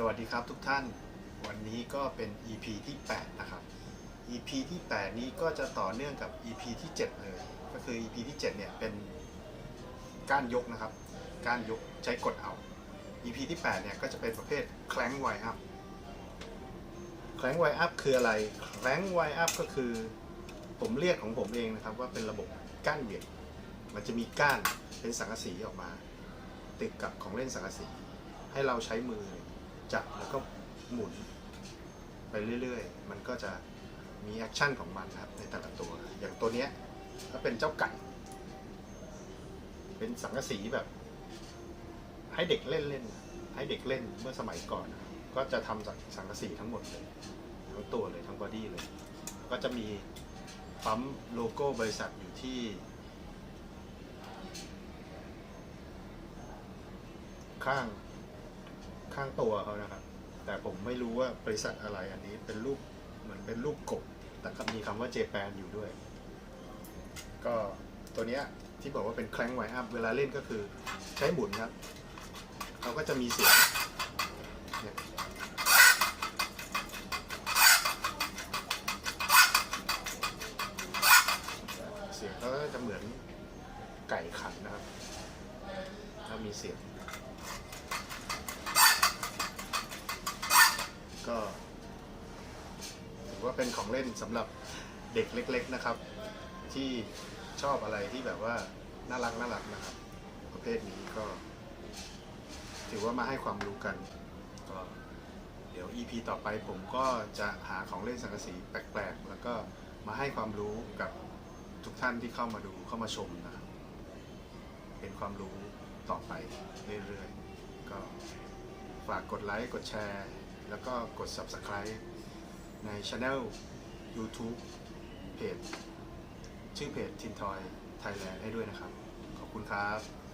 สวัสดีครับทุกท่านวันนี้ก็เป็น EP ที่ 8 นะครับ EP ที่ 8 นี้ก็จะต่อเนื่องกับ EP ที่ 7 เลย ก็คือ EP ที่ 7 เนี่ยเป็นการยกนะครับ การยกใช้กดเอา EP ที่ 8 เนี่ยก็จะเป็นประเภทแคลงไวอัพแคลงไวอัพคืออะไรแคลงไวอัพก็คือผมเรียกของผมเองนะครับ ว่าเป็นระบบก้านเหวี่ยงมันจะมีก้านเป็นสังกะสีออกมา ติดกับของเล่นสังกะสีให้เราใช้มือ จับแล้วก็หมุนไปเรื่อยๆ มันก็จะมีแอคชั่นของมันนะครับในแต่ละตัว อย่างตัวเนี้ยก็เป็นเจ้าไก่เป็นสังกะสีแบบ ให้เด็กเล่นเล่นๆให้เด็กเล่นเมื่อสมัยก่อน ก็จะทำจากสังกะสีทั้งหมดเลย ทั้งตัวเลยทั้งบอดี้เลย ก็จะมีปั๊มโลโก้บริษัทอยู่ที่ ข้าง ข้างตัวเขานะครับ แต่ผมไม่รู้ว่าบริษัทอะไรอันนี้เป็นรูปเหมือนเป็นรูปกบ แต่ก็มีคำว่าเจแปนอยู่ด้วย ก็ตัวเนี้ยที่บอกว่าเป็นแคลงไวอัพเวลาเล่นก็คือใช้หมุนครับ เขาก็จะมีเสียงเนี่ยเสียงเขาก็จะเหมือนไก่ขันนะครับแล้วมีเสียง ก็ถือว่าเป็นของเล่นสำหรับเด็กเล็ก ๆนะครับ ที่ชอบอะไรที่แบบว่าน่ารักน่ารักนะครับ ประเภทนี้ก็ ถือว่ามาให้ความรู้กันก็เดี๋ยว EP ต่อไปผมก็จะหาของเล่นสังกะสีแปลกๆ แล้วก็มาให้ความรู้กับทุกท่านที่เข้ามาดูเข้ามาชมนะครับ เป็นความรู้ต่อไปเรื่อยๆก็ฝากกดไลค์ กดแชร์ แล้วก็กด Subscribe ในช anel YouTube เพจชื่อเพจ Tin Toy Thailand ให้ด้วยนะครับ ขอบคุณครับ